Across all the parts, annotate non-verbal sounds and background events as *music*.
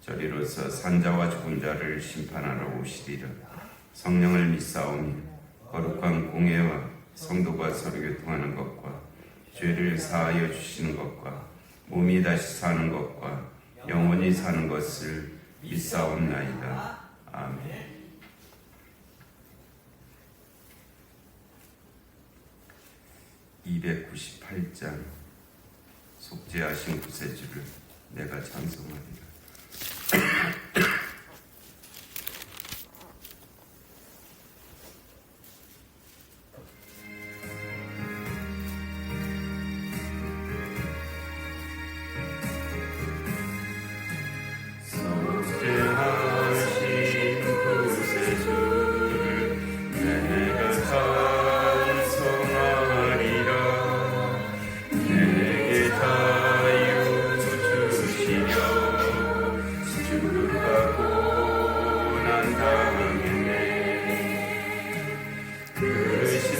저리로서 산자와 죽은 자를 심판하러 오시리라 성령을 믿사오니 거룩한 공예와 성도가 서로 교통하는 것과 죄를 사하여 주시는 것과 몸이 다시 사는 것과 영원히 사는 것을 믿사옵나이다. 아멘. (298장) 속죄하신 구세주를 내가 찬송하리라.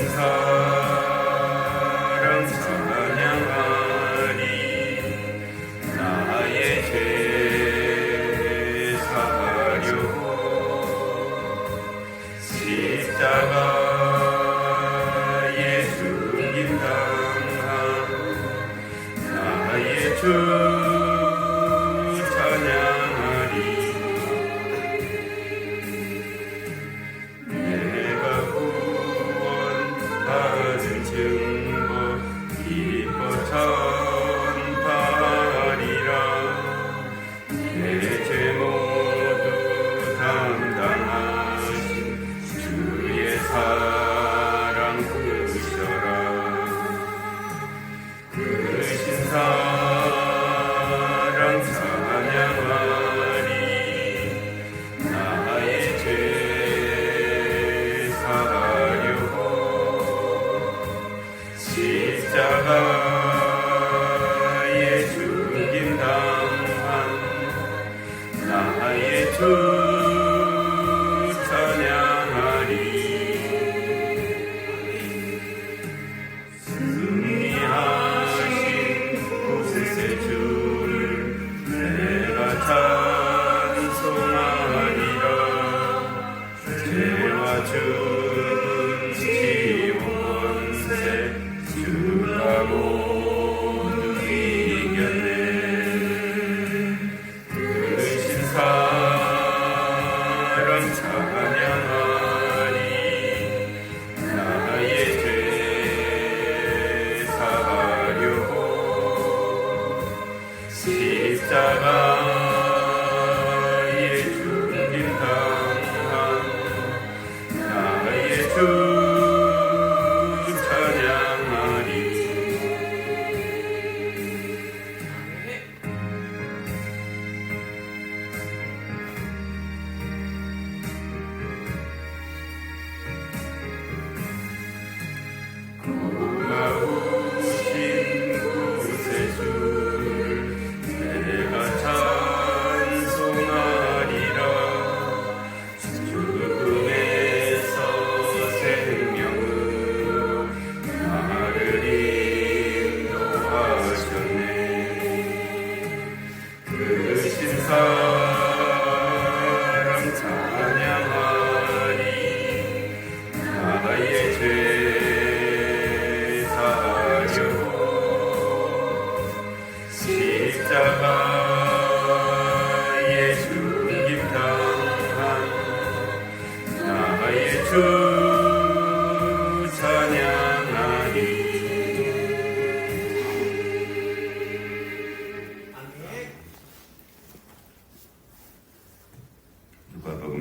신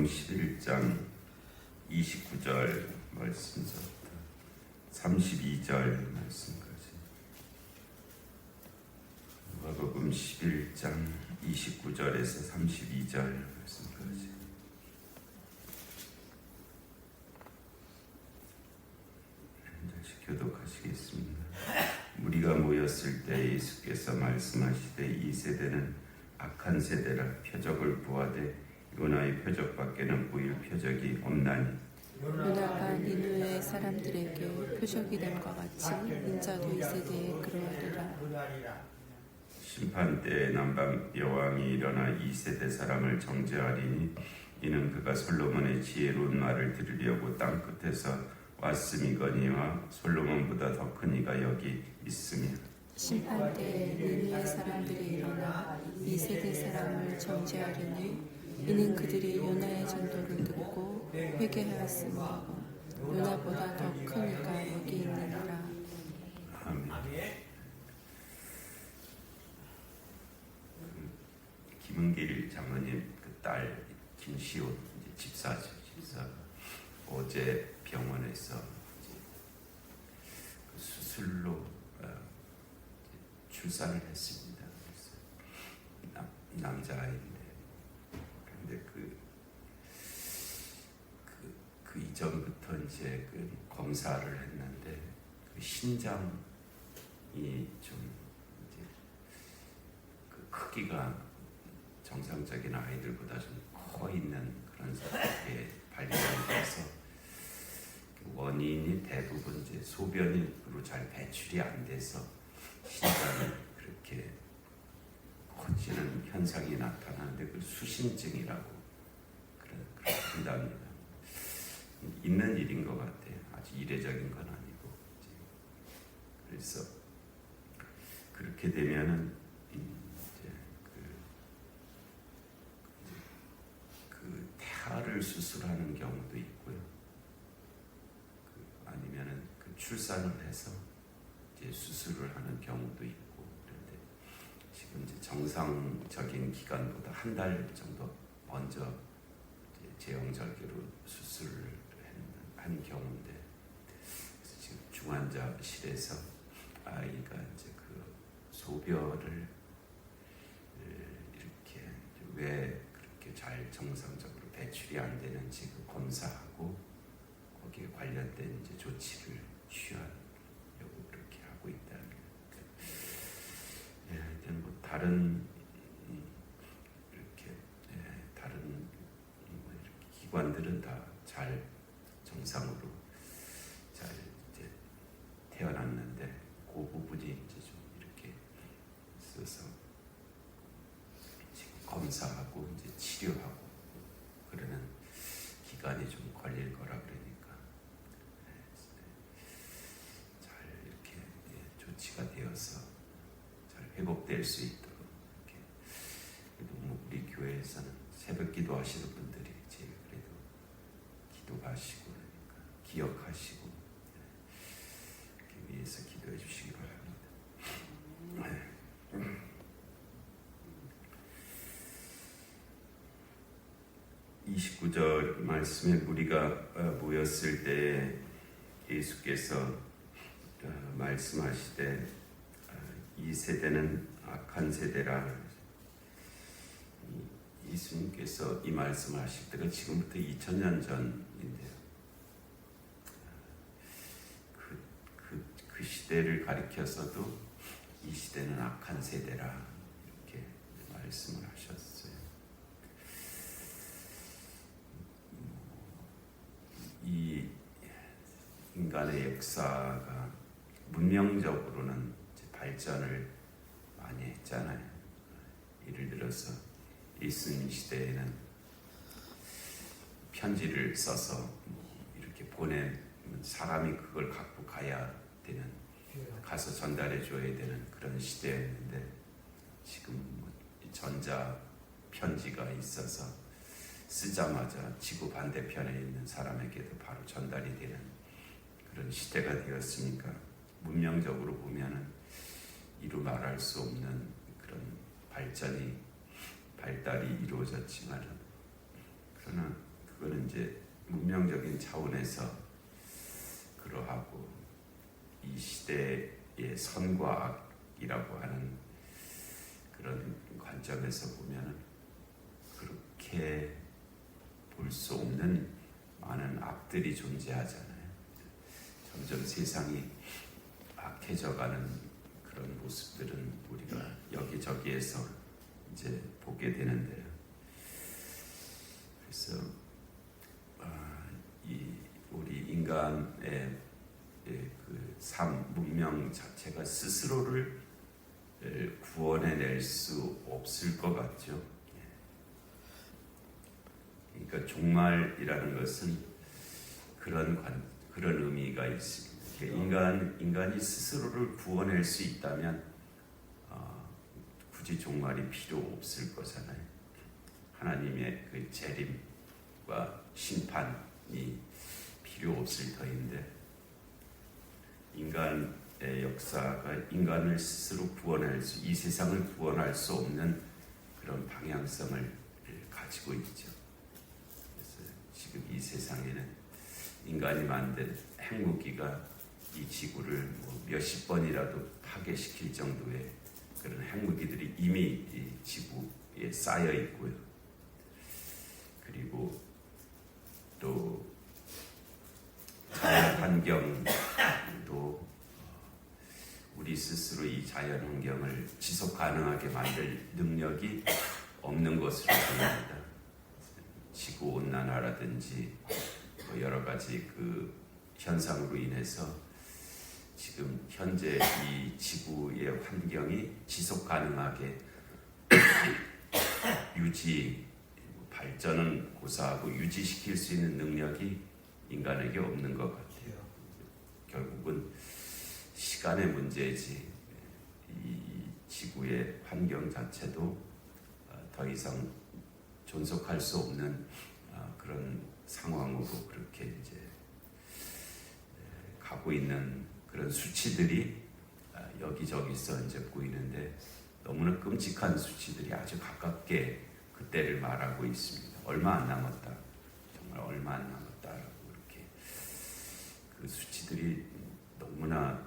요한복음 11장 29절 말씀서부터 32절 말씀까지 요한복음 11장 29절에서 32절 말씀까지 교독하시겠습니다. 우리가 모였을 때 예수께서 말씀하시되 이 세대는 악한 세대라 표적을 보아되 요나의 표적밖에는 보일 표적이 없나니 요나가 니누의 사람들에게 표적이 됨과 같이 인자도 이 세대에 그러하리라. 심판 때 남방 여왕이 일어나 이 세대 사람을 정죄하리니 이는 그가 솔로몬의 지혜로운 말을 들으려고 땅 끝에서 왔음이거니와 솔로몬보다 더 큰 이가 여기 있으며 심판 때에 니누의 사람들이 일어나 이 세대 사람을 정죄하리니 이는 그들이 요나의 전도를 듣고 회개하였으며 요나보다 더큰 이가 여기 있느니라. 아멘. 김은길 장로님 그 딸 김시옷 집사죠 집사 어제 병원에서 그 수술로 어, 출산을 했습니다. 그래서 남, 남자아이인데 근데 그, 그, 그 이전부터 이제 그 검사를 했는데 그 신장이 좀 이제 그 크기가 정상적인 아이들보다 좀 커 있는 그런 상태에 발견이 돼서 그 원인이 대부분 이제 소변으로 잘 배출이 안 돼서 신장이 그렇게 커지는 현상이 나타나는데 그 수신증이라고 그런 그런 한답니다. 있는 일인 것 같아요. 아주 이례적인 건 아니고 그래서 그렇게 되면은 음, 이제 그, 그 태아를 수술하는 경우도 있고요. 그 아니면은 그 출산을 해서 이제 수술을 하는 경우도 있고 지금 이제 정상적인 기간보다 한 달 정도 먼저 이제 제왕절개로 수술을 한 경우인데 지금 중환자실에서 아이가 이제 그 소변을 이렇게 왜 그렇게 잘 정상적으로 배출이 안 되는지 그 검사하고 거기에 관련된 이제 조치를 취하려고 그렇게 하고 있다는 예, 하여튼 뭐 다른 음, 예, 다른 뭐 이렇게 기관들은 다 잘 정상으로 잘 이제 태어났는데 그 부분이 이제 좀 이렇게 있어서 지금 검사하고 이제 치료하고 그러는 기간이 좀 걸릴 거라 그러니까. 예, 잘 이렇게 예, 조치가 되어서 잘 회복될 수 있도록 그래도 뭐 우리 교회에서는 새벽 기도하시는 분들이 제일 그래도 기도하시고 그러니까 기억하시고 위해서 기도해 주시기 바랍니다. 네. 29절 말씀에 우리가 어, 모였을 때 예수께서 어, 말씀하시되 어, 이 세대는 악한 세대라 이- 예수님께서 이 말씀하실 때가 지금부터 2000년 전인데요. 그, 그, 그 시대를 가리켜서도 이 시대는 악한 세대라 이렇게 말씀을 하셨어요. 이 인간의 역사가 문명적으로는 발전을 많이 했잖아요. 예를 들어서 예수님 시대에는 편지를 써서 이렇게 보내면 사람이 그걸 갖고 가야 되는 가서 전달해 줘야 되는 그런 시대였는데 지금 뭐 전자 편지가 있어서 쓰자마자 지구 반대편에 있는 사람에게도 바로 전달이 되는 그런 시대가 되었으니까 문명적으로 보면은 이루 말할 수 없는 그런 발전이 발달이 이루어졌지만은 그러나 그거는 이제 문명적인 차원에서 그러하고 이 시대의 선과 악이라고 하는 그런 관점에서 보면은 그렇게 볼 수 없는 많은 악들이 존재하잖아요. 점점 세상이 악해져가는 그런 모습들은 우리가 여기저기에서 이제 보게 되는데요. 그래서 아, 이 우리 인간의 예, 그삶 문명 자체가 스스로를 에, 구원해낼 수 없을 것 같죠. 예. 그러니까 종말이라는 것은 그런 관, 그런 의미가 있습니다. 그러니까 인간 인간이 스스로를 구원할 수 있다면 어, 굳이 종말이 필요 없을 거잖아요. 하나님의 그 재림과 심판이 필요 없을 터인데 인간의 역사가 인간을 스스로 구원할 수, 이 세상을 구원할 수 없는 그런 방향성을 가지고 있죠. 그래서 지금 이 세상에는 인간이 만든 핵무기가 이 지구를 뭐 몇십 번이라도 파괴시킬 정도의 그런 핵무기들이 이미 이 지구에 쌓여 있고요. 그리고 또 자연 환경도 우리 스스로 이 자연 환경을 지속 가능하게 만들 능력이 없는 것으로 보입니다. 지구 온난화라든지 뭐 여러 가지 그 현상으로 인해서 지금 현재 이 지구의 환경이 지속 가능하게 *coughs* 유지 발전은 고사하고 유지시킬 수 있는 능력이 인간에게 없는 것 같아요. 결국은 시간의 문제지 이 지구의 환경 자체도 어, 더 이상 존속할 수 없는 어, 그런 상황으로 그렇게 이제 가고 있는 그런 수치들이 어, 여기저기서 이제 보이는데 너무나 끔찍한 수치들이 아주 가깝게 그때를 말하고 있습니다. 얼마 안 남았다. 정말 얼마 안 남았다라고 이렇게 그 수치들이 너무나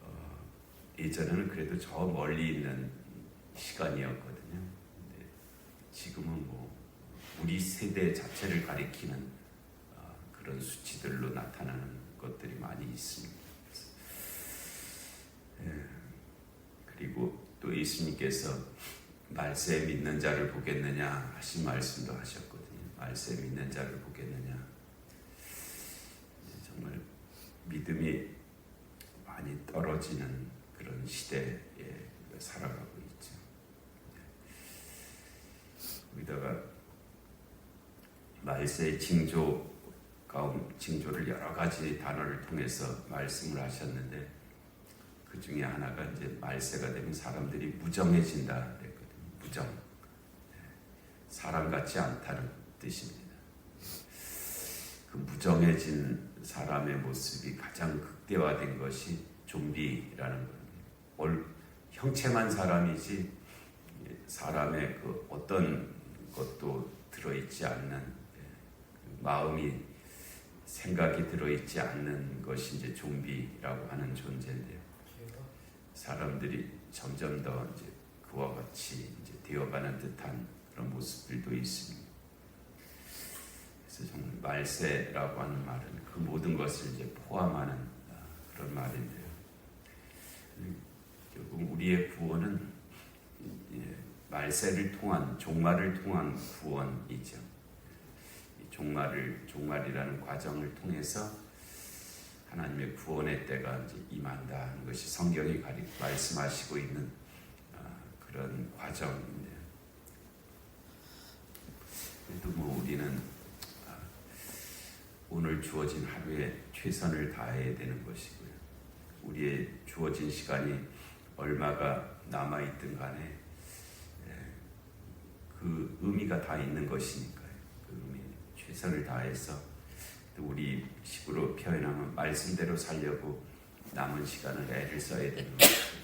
어, 예전에는 그래도 저 멀리 있는 시간이었거든요. 근데 지금은 뭐 우리 세대 자체를 가리키는 어, 그런 수치들로 나타나는 것들이 많이 있습니다. 예. 그리고 또 예수님께서 말세 믿는 자를 보겠느냐 하신 말씀도 하셨거든요. 말세 믿는 자를 보겠느냐. 예, 정말 믿음이 많이 떨어지는 그런 시대에 살아가고 있죠. 거기다가 말세의 징조 가운 징조를 여러 가지 단어를 통해서 말씀을 하셨는데 그 중에 하나가 이제 말세가 되면 사람들이 무정해진다 그랬거든요. 무정. 네. 사람 같지 않다는 뜻입니다. 그 무정해진 사람의 모습이 가장 극대화된 것이 좀비라는 겁니다. 형체만 사람이지 사람의 그 어떤 것도 들어있지 않는 예, 그 마음이 생각이 들어있지 않는 것이 이제 좀비라고 하는 존재인데요. 사람들이 점점 더 이제 그와 같이 이제 되어가는 듯한 그런 모습들도 있습니다. 그래서 정말 말세라고 하는 말은 그 모든 것을 이제 포함하는 아, 그런 말인데요. 결국 우리의 구원은 예, 말세를 통한 종말을 통한 구원이죠. 종말을 종말이라는 과정을 통해서 하나님의 구원의 때가 이제 임한다 하는 것이 성경이 가리 말씀하시고 있는 아, 그런 과정인데요. 그래도 뭐 우리는 아, 오늘 주어진 하루에 최선을 다해야 되는 것이고요. 우리의 주어진 시간이 얼마가 남아 있든 간에 예, 그 의미가 다 있는 것이니까요. 그 의미 최선을 다해서 또 우리 식으로 표현하면 말씀대로 살려고 남은 시간을 애를 써야 되는 거죠.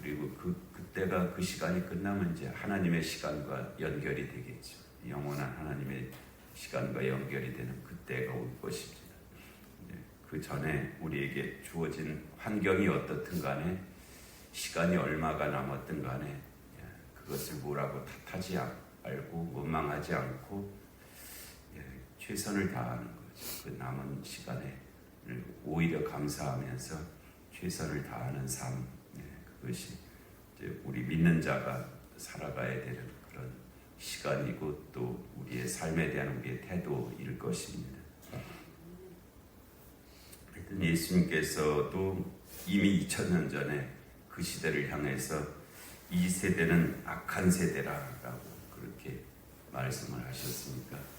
그리고 그 그때가 그 시간이 끝나면 이제 하나님의 시간과 연결이 되겠죠. 영원한 하나님의 시간과 연결이 되는 그때가 올 것입니다. 네, 그 전에 우리에게 주어진 환경이 어떻든 간에 시간이 얼마가 남았든 간에 예, 그것을 뭐라고 탓하지 않고 원망하지 않고 예, 최선을 다하는 거죠. 그 남은 시간에 오히려 감사하면서 최선을 다하는 삶 네, 그것이 우리 믿는 자가 살아가야 되는 그런 시간이고 또 우리의 삶에 대한 우리의 태도일 것입니다. 하여튼 예수님께서도 이미 2000년 전에 그 시대를 향해서 이 세대는 악한 세대라라고 그렇게 말씀을 하셨으니까 아,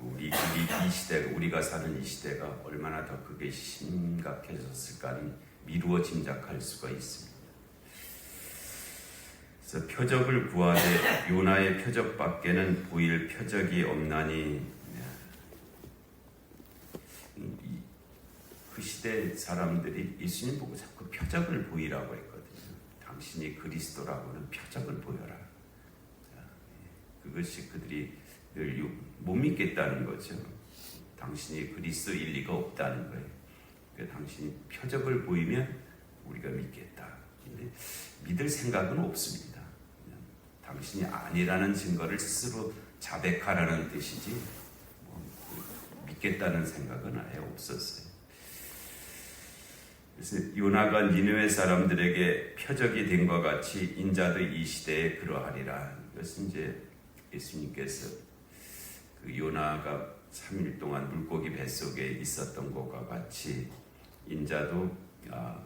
우리, 우리 이 시대가 우리가 사는 이 시대가 얼마나 더 그게 심각해졌을까는 미루어 짐작할 수가 있습니다. 그래서 표적을 구하되 요나의 표적밖에는 보일 표적이 없나니 이- 그 시대 사람들이 예수님 보고 자꾸 표적을 보이라고 했거든요. 당신이 그리스도라고는 표적을 보여라. 자, 예. 그것이 그들이 늘 못 믿겠다는 거죠. 당신이 그리스도일 리가 없다는 거예요. 그 당신이 표적을 보이면 우리가 믿겠다. 근데 믿을 생각은 없습니다. 당신이 아니라는 증거를 스스로 자백하라는 뜻이지 뭐 믿겠다는 생각은 아예 없었어요. 그래서 요나가 니느웨 사람들에게 표적이 된것 같이 인자도 이 시대에 그러하리라. 이것은 이제 예수님께서 그 요나가 3일 동안 물고기 뱃속에 있었던 것과 같이 인자도 아,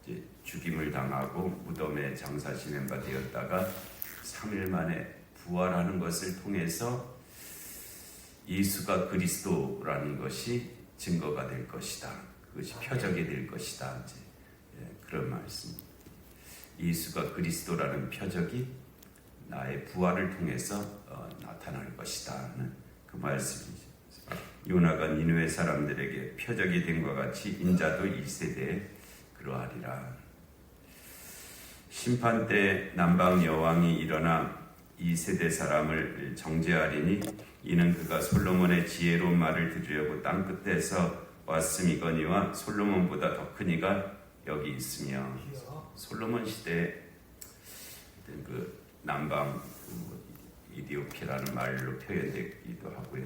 이제 죽임을 당하고 무덤에 장사 지낸 바 되었다가 3일 만에 부활하는 것을 통해서 예수가 그리스도라는 것이 증거가 될 것이다. 그것이 표적이 될 것이다. 이제 예, 그런 말씀. 예수가 그리스도라는 표적이 나의 부활을 통해서 어, 나타날 것이다는 그 말씀이죠. 요나가 니누의 사람들에게 표적이 된것 같이 인자도 이 세대에 그러하리라. 심판 때 남방 여왕이 일어나 이 세대 사람을 정죄하리니 이는 그가 솔로몬의 지혜로운 말을 들으려고 땅 끝에서 왔음이거니와 솔로몬보다 더 큰 이가 여기 있으며 솔로몬 시대 그 남방 그 이디오피라는 말로 표현되기도 하고요.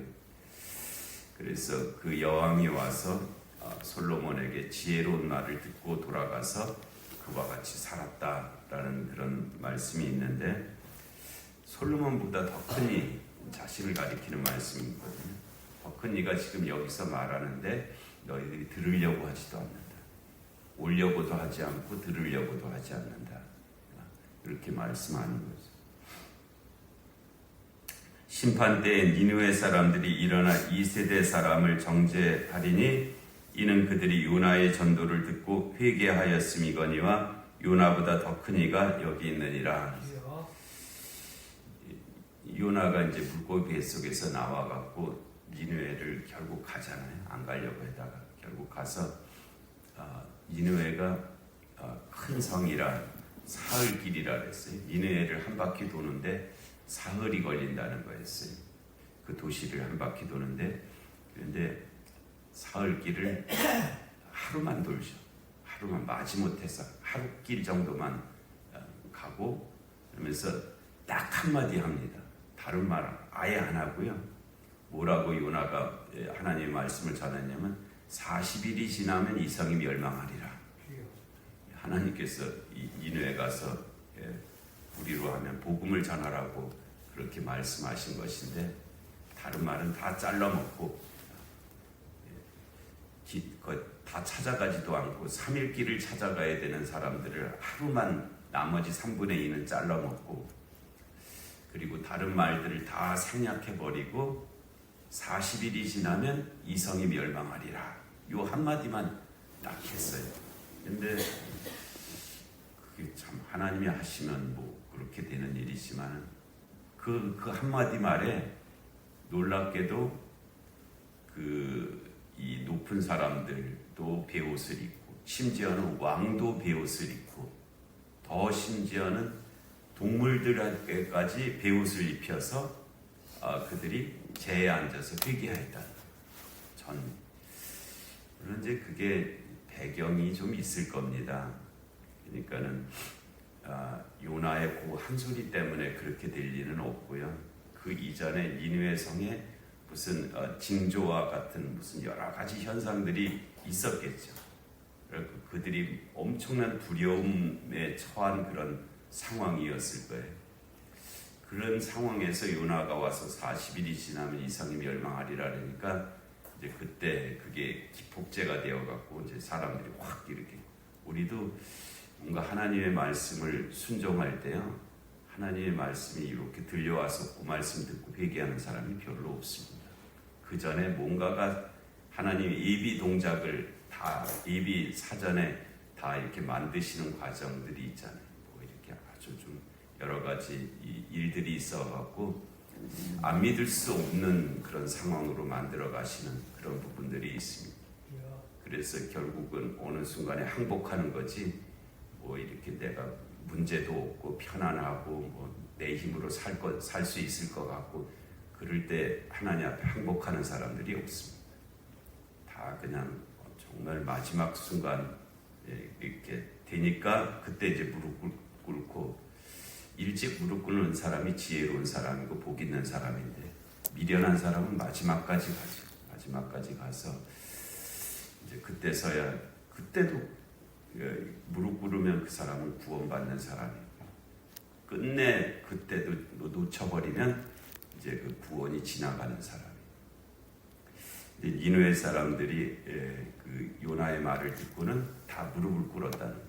그래서 그 여왕이 와서 아, 솔로몬에게 지혜로운 말을 듣고 돌아가서 그와 같이 살았다라는 그런 말씀이 있는데 솔로몬보다 더 큰 이 자신을 가리키는 말씀이거든요. 더 큰 이가 지금 여기서 말하는데 너희들이 들으려고 하지도 않는다. 오려고도 하지 않고 들으려고도 하지 않는다. 이렇게 말씀하는 거죠. 심판 때에 니누의 사람들이 일어나 이 세대 사람을 정죄하리니 이는 그들이 요나의 전도를 듣고 회개하였음이거니와 요나보다 더 큰 이가 여기 있느니라. 요나가 이제 물고기 뱃속에서 나와갖고 니누에를 결국 가잖아요. 안 가려고 하다가 결국 가서 어, 니누에가 어, 큰 성이라 사흘 길이라 그랬어요. 니누에를 한 바퀴 도는데 사흘이 걸린다는 거였어요. 그 도시를 한 바퀴 도는데 그런데 사흘 길을 하루만 돌죠. 하루만 마지못해서 하루 길 정도만 어, 가고 그러면서 딱 한마디 합니다. 다른 말 아예 안 하고요. 뭐라고 요나가 예, 하나님의 말씀을 전했냐면 40일이 지나면 이 성이 멸망하리라. 하나님께서 이 이누에 가서 예, 우리로 하면 복음을 전하라고 그렇게 말씀하신 것인데 다른 말은 다 잘라먹고 예, 기- 그다 찾아가지도 않고 3일 길을 찾아가야 되는 사람들을 하루만 나머지 3분의 2는 잘라먹고 그리고 다른 말들을 다 생략해 버리고 40일이 지나면 이성이 멸망하리라. 요 한마디만 딱 했어요. 근데 그게 참 하나님이 하시면 뭐 그렇게 되는 일이지만 그, 그 한마디 말에 놀랍게도 그 이 높은 사람들도 베옷을 입고 심지어는 왕도 베옷을 입고 더 심지어는 동물들에게까지 베옷을 입혀서 아, 그들이 제에 앉아서 회개하였다. 전 물론 이제 그게 배경이 좀 있을 겁니다. 그러니까는 아, 요나의 그 한 소리 때문에 그렇게 될 리는 없고요. 그 이전에 니누의 성에 무슨 어, 징조와 같은 무슨 여러 가지 현상들이 있었겠죠. 그들이 엄청난 두려움에 처한 그런 상황이었을 거예요. 그런 상황에서 요나가 와서 40일이 지나면 이상이 멸망하리라 그러니까 이제 그때 그게 기폭제가 되어 갖고 이제 사람들이 확 이렇게 우리도 뭔가 하나님의 말씀을 순종할 때요. 하나님의 말씀이 이렇게 들려와서 그 말씀 듣고 회개하는 사람이 별로 없습니다. 그 전에 뭔가가 하나님 예비 동작을 다 예비 사전에 다 이렇게 만드시는 과정들이 있잖아요. 뭐 이렇게 아주 좀 여러 가지 이 일들이 있어갖고 안 믿을 수 없는 그런 상황으로 만들어 가시는 그런 부분들이 있습니다. 그래서 결국은 어느 순간에 항복하는 거지 뭐 이렇게 내가 문제도 없고 편안하고 뭐 내 힘으로 살것살수 있을 것 같고 그럴 때 하나님 앞에 항복하는 사람들이 없습니다. 다 그냥 정말 마지막 순간 예, 이렇게 되니까 그때 이제 무릎 꿇- 꿇고 일찍 무릎 꿇는 사람이 지혜로운 사람이고 복 있는 사람인데 미련한 사람은 마지막까지 가죠. 마지막까지 가서 이제 그때서야 그때도 예, 무릎 꿇으면 그 사람은 구원받는 사람이고 끝내 그때도 놓- 놓쳐버리면 이제 그 구원이 지나가는 사람. 니누의 사람들이 예, 그 요나의 말을 듣고는 다 무릎을 꿇었다는.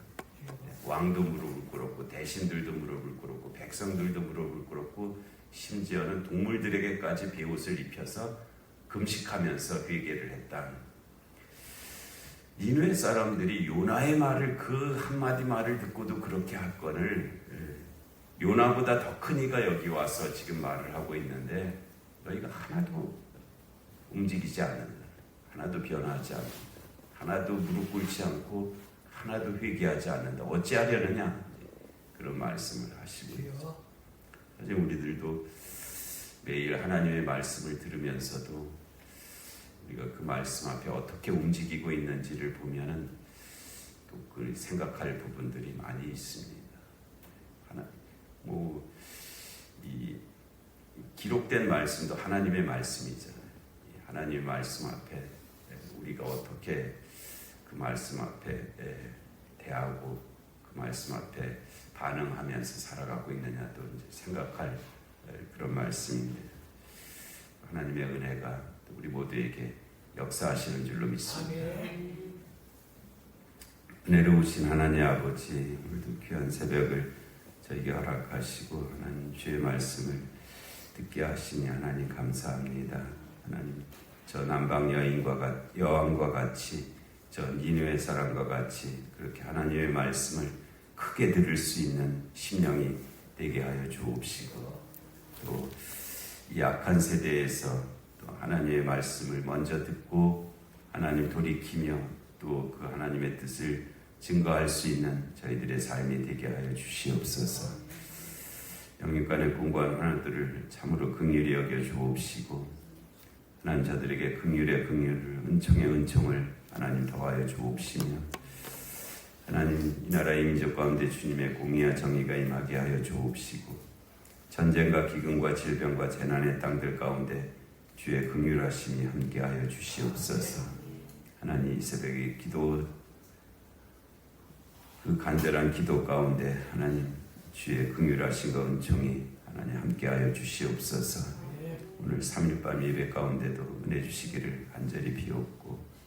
왕도 무릎을 꿇었고 대신들도 무릎을 꿇었고 백성들도 무릎을 꿇었고 심지어는 동물들에게까지 베옷을 입혀서 금식하면서 회개를 했다는 니누의 사람들이 요나의 말을 그 한마디 말을 듣고도 그렇게 할 거를 예, 요나보다 더 큰 이가 여기 와서 지금 말을 하고 있는데 너희가 하나도 움직이지 않는다. 하나도 변하지 않는다. 하나도 무릎 꿇지 않고 하나도 회개하지 않는다. 어찌하려느냐? 그런 말씀을 하시고 있죠. 사실 우리들도 매일 하나님의 말씀을 들으면서도 우리가 그 말씀 앞에 어떻게 움직이고 있는지를 보면은 또그 생각할 부분들이 많이 있습니다. 하나 뭐이 기록된 말씀도 하나님의 말씀이잖아요. 이 하나님의 말씀 앞에 우리가 어떻게 그 말씀 앞에 대하고 그 말씀 앞에 반응하면서 살아가고 있느냐도 이제 생각할 그런 말씀입니다. 하나님의 은혜가 우리 모두에게 역사하시는 줄로 믿습니다. 은혜로우신 하나님 아버지, 오늘도 귀한 새벽을 저에게 허락하시고 하나님 주의 말씀을 듣게 하시니 하나님 감사합니다. 하나님 저 남방 여인과 같, 여왕과 같이 저 니누의 사람과 같이 그렇게 하나님의 말씀을 크게 들을 수 있는 심령이 되게 하여 주옵시고 또 이 악한 세대에서 또 하나님의 말씀을 먼저 듣고 하나님 돌이키며 또 그 하나님의 뜻을 증거할 수 있는 저희들의 삶이 되게 하여 주시옵소서. 영육간의 공부한 하나들을 참으로 긍휼히 여겨 주옵시고 하나님 저들에게 긍휼의 긍휼을 은총의 은총을 하나님 더하여 주옵시며 하나님 이 나라의 민족 가운데 주님의 공의와 정의가 임하게 하여 주옵시고 전쟁과 기근과 질병과 재난의 땅들 가운데 주의 긍휼하심이 함께하여 주시옵소서. 하나님 이 새벽에 기도 그 간절한 기도 가운데 하나님 주의 긍휼하심과 은총이 하나님 함께하여 주시옵소서. 오늘 3일 밤 예배 가운데도 은혜 주시기를 간절히 비옵고